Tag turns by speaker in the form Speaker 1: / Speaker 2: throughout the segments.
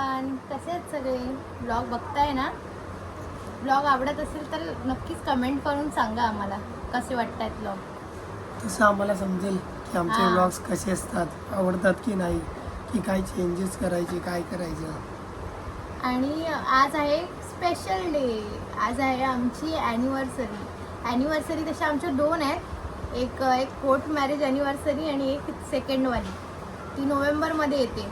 Speaker 1: Everyone कसे आहेत सगळे? ब्लॉग बघताय ना? ब्लॉग आवडत असेल तर नक्कीच कमेंट करून सांगा आम्हाला. कसे वाटत आहेत ब्लॉग
Speaker 2: तसं आम्हाला समजेल की आमचे
Speaker 1: हा.
Speaker 2: ब्लॉग्स कसे असतात आवडतात की नाही की काय चेंजेस करायचे काय करायचं.
Speaker 1: आणि आज आहे स्पेशल डे आज आहे आमची ॲनिव्हर्सरी ॲनिव्हर्सरी तशा आमच्या दोन आहेत. एक एक कोर्ट मॅरेज ॲनिव्हर्सरी आणि एक सेकंडवाली ती नोव्हेंबरमध्ये येते.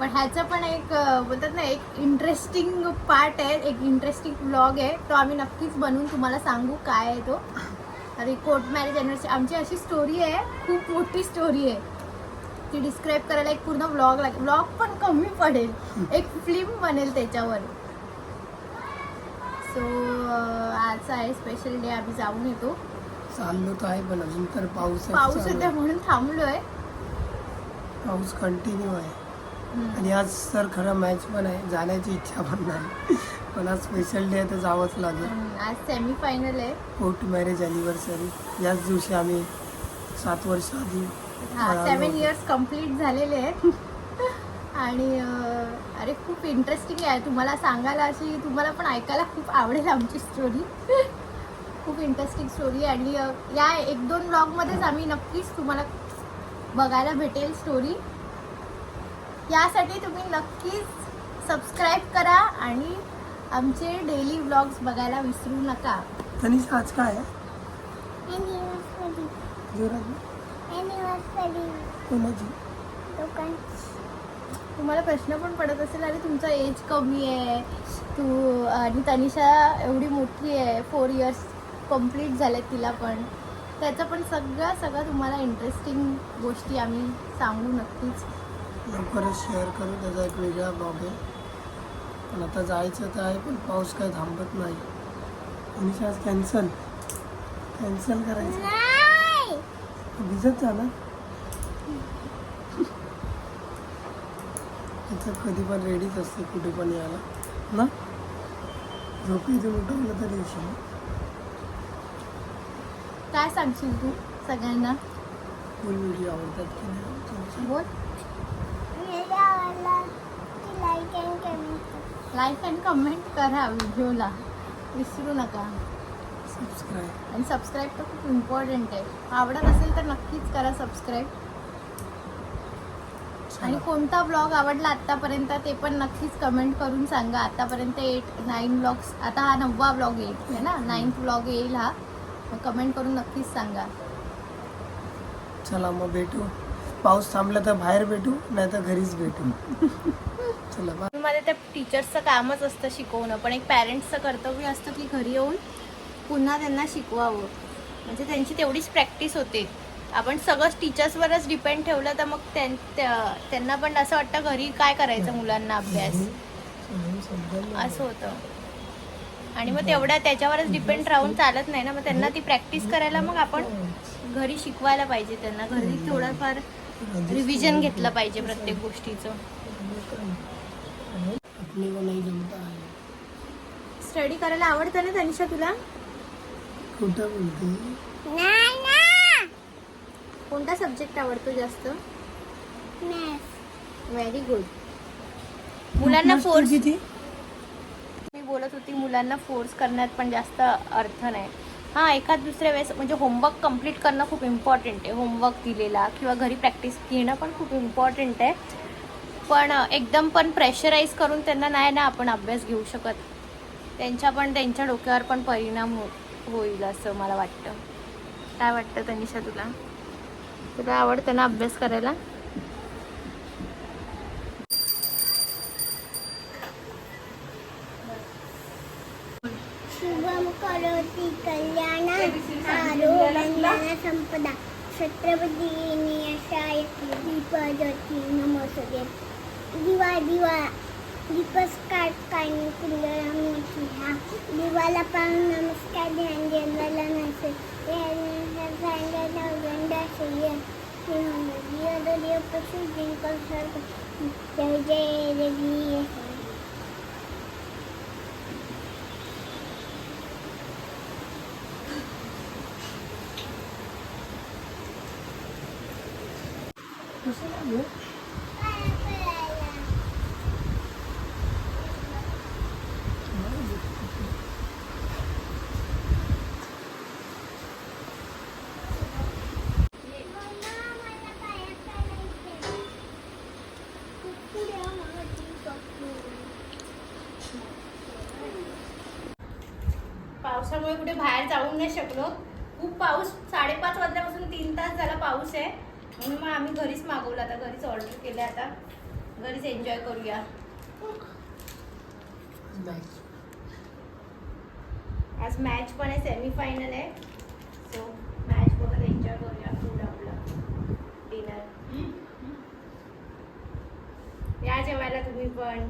Speaker 1: पण ह्याचं पण एक बोलतात ना एक इंटरेस्टिंग पार्ट आहे एक इंटरेस्टिंग ब्लॉग आहे. तो आम्ही नक्कीच बनवून तुम्हाला सांगू काय आहे तो. अरे कोर्ट मॅरेज ॲनिव्हर्सरी आमची अशी स्टोरी आहे खूप मोठी स्टोरी आहे. ती डिस्क्राईब करायला एक पूर्ण ब्लॉग लागेल ब्लॉग पण कमी पडेल. एक फिल्म बनेल त्याच्यावर. सो आज आहे स्पेशल डे आम्ही जाऊन येतो.
Speaker 2: चाललो तर आहे पण अजून तर पाऊस
Speaker 1: पाऊस होता म्हणून थांबलोय.
Speaker 2: पाऊस कंटिन्यू आहे. आणि आज तर खरं मॅच पण आहे जाण्याची इच्छा पण नाही. पण आज स्पेशल डे आहे तर जावंच लागेल.
Speaker 1: आज सेमी फायनल आहे.
Speaker 2: कोर्ट मॅरेज अॅनिव्हर्सरी याच दिवशी आम्ही सात वर्ष आधी
Speaker 1: सेवन. इयर्स कंप्लीट झालेले आहेत. आणि अरे खूप इंटरेस्टिंग आहे. तुम्हाला सांगायला अशी तुम्हाला पण ऐकायला खूप आवडेल आमची स्टोरी खूप इंटरेस्टिंग स्टोरी आणि या एक दोन ब्लॉगमध्येच आम्ही नक्कीच तुम्हाला बघायला भेटेल स्टोरी यासाठी तुम्ही नक्कीच सबस्क्राईब करा आणि आमचे डेली ब्लॉग्स बघायला विसरू नका.
Speaker 2: तनिष आज काय आहे? जोरात बोल. कोणाची?
Speaker 1: तुम्हाला प्रश्न पण पडत असेल अरे तुमचा एज कमी आहे. तू आणि तनिषा एवढी मोठी आहे फोर इयर्स कंप्लीट झाल्यात तिला पण. त्याचं पण सगळं सगळं तुम्हाला इंटरेस्टिंग गोष्टी आम्ही सांगू नक्कीच.
Speaker 2: लवकरच शेअर करू. त्याचा एक वेगळा ब्लॉग आहे. पण आता जायचं तर आहे पण पाऊस काही थांबत नाही. आणि आज कॅन्सल कॅन्सल करायचं. भिजत जा ना. तिथं कधी पण रेडीच असते कुठे पण यायला. ना? झोपी इथून उठवलं तरी येशील.
Speaker 1: काय सांगशील तू सगळ्यांना?
Speaker 2: फुल व्हिडिओ आवडतात की नाही?
Speaker 1: बोल. लाईक अँड कमेंट करा व्हिडिओला. विसरू नका.
Speaker 2: सबस्क्राईब
Speaker 1: आणि सबस्क्राईब तर खूप इम्पॉर्टंट आहे. आवडत असेल तर नक्कीच करा सबस्क्राईब आणि कोणता ब्लॉग आवडला आतापर्यंत ते पण नक्कीच कमेंट करून सांगा. आतापर्यंत एट नाईन ब्लॉग्स आता हा नववा ब्लॉग येईल है ना? नाईन्थ ब्लॉग येईल हा. कमेंट करून नक्कीच सांगा.
Speaker 2: चला मग भेटू. पाऊस थांबला तर बाहेर भेटू नाही तर घरीच भेटू. चला
Speaker 1: बायमध्ये त्या टीचर्सचं कामच असतं शिकवणं पण एक पॅरेंट्सचं कर्तव्य असतं की घरी येऊन पुन्हा त्यांना शिकवावं. म्हणजे त्यांची तेवढीच प्रॅक्टिस होते. आपण सगळंच टीचर्सवरच डिपेंड ठेवलं तर मग त्यां- त्यांना पण असं वाटतं घरी काय करायचं मुलांना अभ्यास. असं होतं. आणि मग तेवढ्या त्याच्यावरच डिपेंड राहून चालत नाही ना मग त्यांना ती प्रॅक्टिस करायला मग आपण घरी शिकवायला पाहिजे. त्यांना घरी थोडंफार रिव्हिजन घेतलं पाहिजे प्रत्येक गोष्टीचं.
Speaker 2: अपने को नहीं जमता है
Speaker 1: स्टडी करायला आवडतं ना तनिषा तुला?
Speaker 2: खोटं बोलते?
Speaker 1: कोणता सब्जेक्ट आवडतो जास्त? व्हेरी गुड मुलांना फोर्स
Speaker 2: किती?
Speaker 1: मी बोलत होती मुलांना फोर्स करण्यात पण जास्त अर्थ नाही. हां एखाद दुसऱ्या वेळेस म्हणजे होमवर्क कंप्लीट करणं खूप इम्पॉर्टंट आहे. होमवर्क दिलेला किंवा घरी प्रॅक्टिस घेणं पण खूप इम्पॉर्टंट आहे. पण एकदम पण प्रेशराईज करून त्यांना नाही ना आपण अभ्यास घेऊ शकत. त्यांच्या पण त्यांच्या डोक्यावर पण परिणाम हो होईल असं मला वाटतं. काय वाटतं तनिषा तुला? तुला आवडतं ना अभ्यास करायला?
Speaker 3: शुभम करोति कल्याण आरोग्य संपदा छत्रपती अशा दीपाज्योती नमोसुदे दिवा दिवा दीपस काट काढणे कुंडळा मोठी हा दिवाला पाहून नमस्कार ध्यान देवाला नसे पशु जिंकल सर्व जय जय रवी
Speaker 1: पावसामुळे कुठे बाहेर जाऊ नाही शकलो. खूप पाऊस साडेपाच वाजल्यापासून तीन तास झाला पाऊस आहे. म्हणून मग आम्ही घरीच मागवलं आता घरीच ऑर्डर केलं आता. घरीच एन्जॉय करूया. आज मॅच पण आहे सेमीफायनल आहे. सो मॅच बघत एन्जॉय करूया फूड आपलं. डिनर या जेवायला तुम्ही पण.